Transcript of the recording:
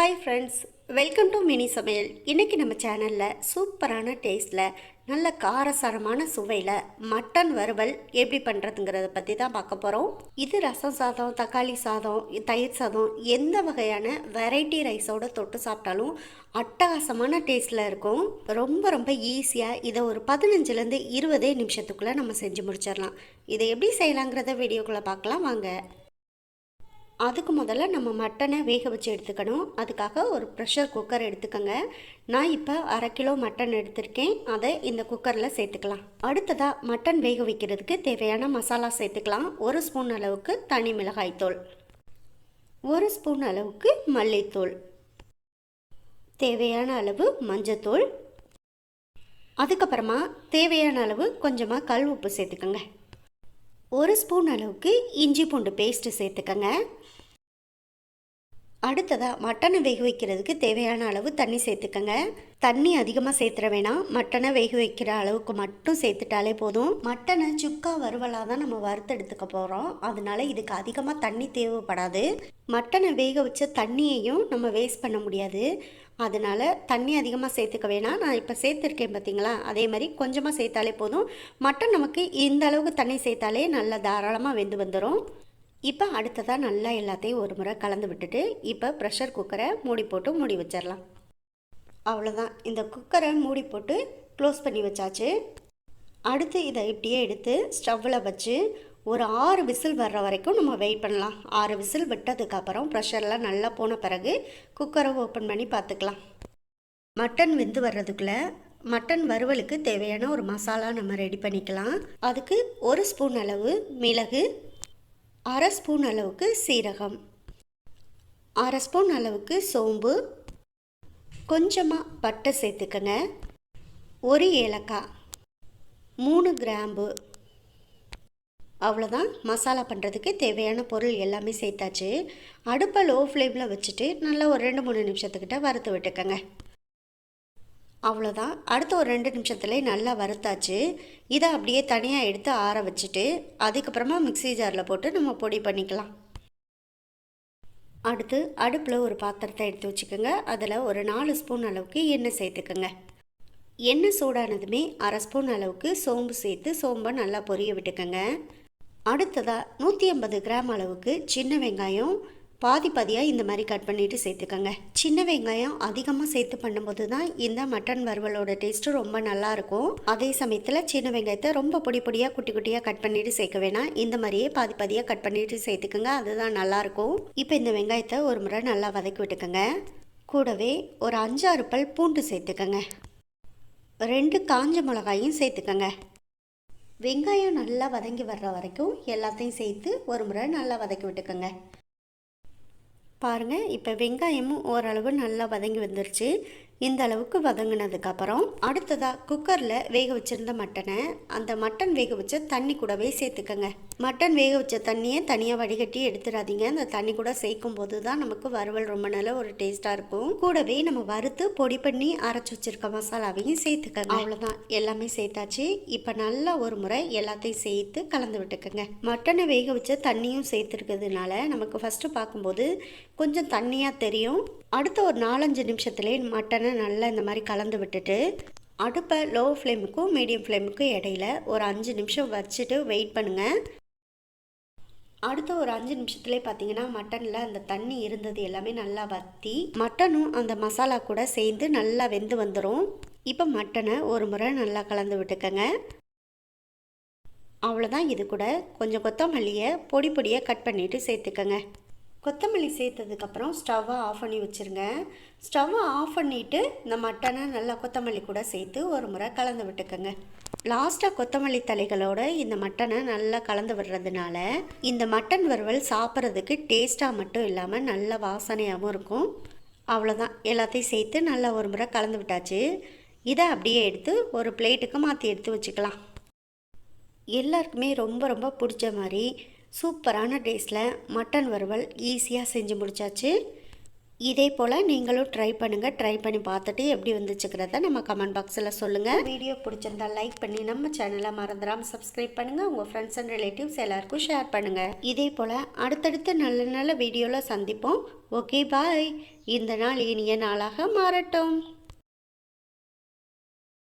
Hi friends welcome to mini சமையல் இன்றைக்கி நம்ம சேனலில் சூப்பரான டேஸ்ட்டில் நல்ல காரசாரமான சுவையில் மட்டன் வறுவல் எப்படி பண்ணுறதுங்கிறத பற்றி தான் பார்க்க போகிறோம் இது ரசம் சாதம் தக்காளி சாதம் தயிர் சாதம் எந்த வகையான வெரைட்டி ரைஸோட தொட்டு சாப்பிட்டாலும் அட்டகாசமான டேஸ்ட்டில் இருக்கும். ரொம்ப ரொம்ப ஈஸியாக இதை ஒரு பதினஞ்சுலேருந்து இருபதே நிமிஷத்துக்குள்ளே நம்ம செஞ்சு முடிச்சிடலாம். இதை எப்படி செய்யலாங்கிறத வீடியோக்குள்ளே பார்க்கலாம் வாங்க. அதுக்கு முதல்ல நம்ம மட்டனை வேக வச்சு எடுத்துக்கணும். அதுக்காக ஒரு ப்ரெஷர் குக்கர் எடுத்துக்கோங்க. நான் இப்போ அரை கிலோ மட்டன் எடுத்திருக்கேன். அதை இந்த குக்கரில் சேர்த்துக்கலாம். அடுத்ததாக மட்டன் வேக வைக்கிறதுக்கு தேவையான மசாலா சேர்த்துக்கலாம். ஒரு ஸ்பூன் அளவுக்கு தனி மிளகாய்த்தூள் ஒரு ஸ்பூன் அளவுக்கு மல்லித்தூள். தேவையான அளவு மஞ்சத்தூள் அதுக்கப்புறமா தேவையான அளவு கொஞ்சமாக கல் உப்பு சேர்த்துக்கோங்க. ஒரு ஸ்பூன் அளவுக்கு இஞ்சி பூண்டு பேஸ்ட்டு சேர்த்துக்கோங்க. அடுத்ததாக மட்டனை வேக வைக்கிறதுக்கு தேவையான அளவு தண்ணி சேர்த்துக்கங்க. தண்ணி அதிகமாக சேர்த்துற வேணாம். மட்டனை வேக வைக்கிற அளவுக்கு மட்டும் சேர்த்துட்டாலே போதும். மட்டனை சுக்கா வறுவலாக தான் நம்ம வறுத்தெடுத்துக்க போகிறோம் அதனால இதுக்கு அதிகமாக தண்ணி தேவைப்படாது. மட்டனை வேக வச்ச தண்ணியையும் நம்ம வேஸ்ட் பண்ண முடியாது. அதனால் தண்ணி அதிகமாக சேர்த்துக்க வேணாம். நான் இப்போ சேர்த்துருக்கேன் பார்த்தீங்களா அதே மாதிரி கொஞ்சமாக சேர்த்தாலே போதும். மட்டன் நமக்கு இந்த அளவுக்கு தண்ணி சேர்த்தாலே நல்லா தாராளமாக வெந்து வந்துடும் இப்போ அடுத்ததாக நல்லா எல்லாத்தையும் ஒரு முறை கலந்து விட்டுட்டு இப்போ ப்ரெஷர் குக்கரை மூடி போட்டு மூடி வச்சிடலாம். அவ்வளோதான் இந்த குக்கரை மூடி போட்டு க்ளோஸ் பண்ணி வச்சாச்சு. அடுத்து இதை இப்படியே எடுத்து ஸ்டவ்வில் வச்சு ஒரு ஆறு விசில் வர்ற வரைக்கும் நம்ம வெயிட் பண்ணலாம். ஆறு விசில் விட்டதுக்கப்புறம் ப்ரெஷர்லாம் நல்லா போன பிறகு குக்கரை ஓப்பன் பண்ணி பார்த்துக்கலாம். மட்டன் வெந்து வர்றதுக்குள்ளே மட்டன் வறுவலுக்கு தேவையான ஒரு மசாலா நம்ம ரெடி பண்ணிக்கலாம். அதுக்கு ஒரு ஸ்பூன் அளவு மிளகு அரை ஸ்பூன் அளவுக்கு சீரகம். அரை ஸ்பூன் அளவுக்கு சோம்பு. கொஞ்சமாக பட்டை சேர்த்துக்கங்க. ஒரு ஏலக்காய். மூணு கிராம்பு. அவ்வளோதான் மசாலா பண்ணுறதுக்கு தேவையான பொருள் எல்லாமே சேர்த்தாச்சு. அடுப்பை லோ ஃப்ளேமில் வச்சுட்டு நல்லா ஒரு ரெண்டு மூணு நிமிஷத்துக்கிட்ட வறுத்து விட்டுக்கங்க. அவ்வளோதான் அடுத்த ஒரு ரெண்டு நிமிஷத்துலேயே நல்லா வறுத்தாச்சு. இதை அப்படியே தனியாக எடுத்து ஆற வச்சுட்டு அதுக்கப்புறமா மிக்ஸி ஜாரில் போட்டு நம்ம பொடி பண்ணிக்கலாம். அடுத்து அடுப்பில் ஒரு பாத்திரத்தை எடுத்து வச்சுக்கோங்க. அதில் ஒரு நாலு ஸ்பூன் அளவுக்கு எண்ணெய் சேர்த்துக்கோங்க. எண்ணெய் சூடானதுமே அரை ஸ்பூன் அளவுக்கு சோம்பு சேர்த்து சோம்பை நல்லா பொரிய விட்டுக்கோங்க. அடுத்ததாக நூற்றி ஐம்பது கிராம் அளவுக்கு சின்ன வெங்காயம் பாதி பாதியாக இந்த மாதிரி கட் பண்ணிவிட்டு சேர்த்துக்கோங்க. சின்ன வெங்காயம் அதிகமாக சேர்த்து பண்ணும்போது தான் இந்த மட்டன் வறுவலோட டேஸ்ட்டு ரொம்ப நல்லாயிருக்கும். அதே சமயத்தில் சின்ன வெங்காயத்தை ரொம்ப பொடி பொடியாக குட்டி குட்டியாக கட் பண்ணிவிட்டு சேர்க்க வேணாம். இந்த மாதிரியே பாதி பாதியாக கட் பண்ணிவிட்டு சேர்த்துக்கோங்க. அதுதான் நல்லாயிருக்கும். இப்போ இந்த வெங்காயத்தை ஒரு முறை நல்லா வதக்கி விட்டுக்கோங்க. கூடவே ஒரு அஞ்சாறு பல் பூண்டு சேர்த்துக்கோங்க. ரெண்டு காஞ்ச மிளகாயும் சேர்த்துக்கோங்க. வெங்காயம் நல்லா வதங்கி வர்ற வரைக்கும் எல்லாத்தையும் சேர்த்து ஒரு முறை நல்லா வதக்கி விட்டுக்கோங்க. பாருங்கள் இப்போ வெங்காயமும் ஓரளவு நல்லா வதங்கி வந்துருச்சு. இந்த அளவுக்கு வதங்கினதுக்கப்புறம் அடுத்ததாக குக்கரில் வேக வச்சுருந்த மட்டனை அந்த மட்டன் வேக வச்ச தண்ணி கூடவே சேர்த்துக்கங்க. மட்டன் வேக வச்ச தண்ணியை தனியாக வடிகட்டி எடுத்துடாதீங்க. அந்த தண்ணி கூட சேர்க்கும் போது தான் நமக்கு வறுவல் ரொம்ப நல்ல ஒரு டேஸ்ட்டாக இருக்கும். கூடவே நம்ம வறுத்து பொடி பண்ணி அரைச்சி வச்சிருக்க மசாலாவையும் சேர்த்துக்கங்க. அவ்வளோதான் எல்லாமே சேர்த்தாச்சு. இப்போ நல்லா ஒரு முறை எல்லாத்தையும் சேர்த்து கலந்து விட்டுக்கோங்க. மட்டனை வேக வச்ச தண்ணியும் சேர்த்துருக்கிறதுனால நமக்கு ஃபஸ்ட்டு பார்க்கும்போது கொஞ்சம் தண்ணியாக தெரியும். அடுத்த ஒரு நாலஞ்சு நிமிஷத்துலேயே மட்டனை நல்லா இந்த மாதிரி கலந்து விட்டுட்டு அடுப்பை லோ ஃப்ளேமுக்கும் மீடியம் ஃப்ளேமுக்கும் இடையில ஒரு அஞ்சு நிமிஷம் வச்சுட்டு வெயிட் பண்ணுங்கள் அடுத்த ஒரு அஞ்சு நிமிஷத்துலேயே பார்த்தீங்கன்னா மட்டனில் அந்த தண்ணி இருந்தது எல்லாமே நல்லா வற்றி மட்டனும் அந்த மசாலா கூட சேர்ந்து நல்லா வெந்து வந்துடும் இப்போ மட்டனை ஒரு முறை நல்லா கலந்து விட்டுக்கங்க. அவ்வளோதான் இது கூட கொஞ்சம் கொத்தமல்லியை பொடி பொடியாக கட் பண்ணிவிட்டு சேர்த்துக்கங்க. கொத்தமல்லி சேர்த்ததுக்கப்புறம் ஸ்டவ்வை ஆஃப் பண்ணி வச்சுருங்க. ஸ்டவ்வை ஆஃப் பண்ணிவிட்டு இந்த மட்டனை நல்லா கொத்தமல்லி கூட சேர்த்து ஒரு முறை கலந்து விட்டுக்கோங்க. லாஸ்ட்டாக கொத்தமல்லி தலைகளோட இந்த மட்டனை நல்லா கலந்து விடுறதுனால இந்த மட்டன் வறுவல் சாப்பிட்றதுக்கு டேஸ்ட்டாக மட்டும் இல்லாமல் நல்ல வாசனையாகவும் இருக்கும். அவ்வளோதான் எல்லாத்தையும் சேர்த்து நல்லா ஒரு முறை கலந்து விட்டாச்சு. இதை அப்படியே எடுத்து ஒரு பிளேட்டுக்கு மாற்றி எடுத்து வச்சுக்கலாம். எல்லாருக்குமே ரொம்ப ரொம்ப பிடிச்ச மாதிரி சூப்பரான டேஸில் மட்டன் வறுவல் ஈஸியாக செஞ்சு முடிச்சாச்சு. இதே போல் நீங்களும் ட்ரை பண்ணுங்கள் ட்ரை பண்ணி பார்த்துட்டு எப்படி வந்துச்சுக்கிறத நம்ம கமெண்ட் பாக்ஸில் சொல்லுங்கள் வீடியோ பிடிச்சிருந்தா லைக் பண்ணி நம்ம சேனலை மறந்துடாமல் சப்ஸ்கிரைப் பண்ணுங்கள் உங்கள் ஃப்ரெண்ட்ஸ் அண்ட் ரிலேட்டிவ்ஸ் எல்லாருக்கும் ஷேர் பண்ணுங்கள் இதே போல் அடுத்தடுத்த நல்ல நல்ல வீடியோவில் சந்திப்போம். ஓகே பாய் இந்த நாள் இனிய நாளாக மாறட்டும்.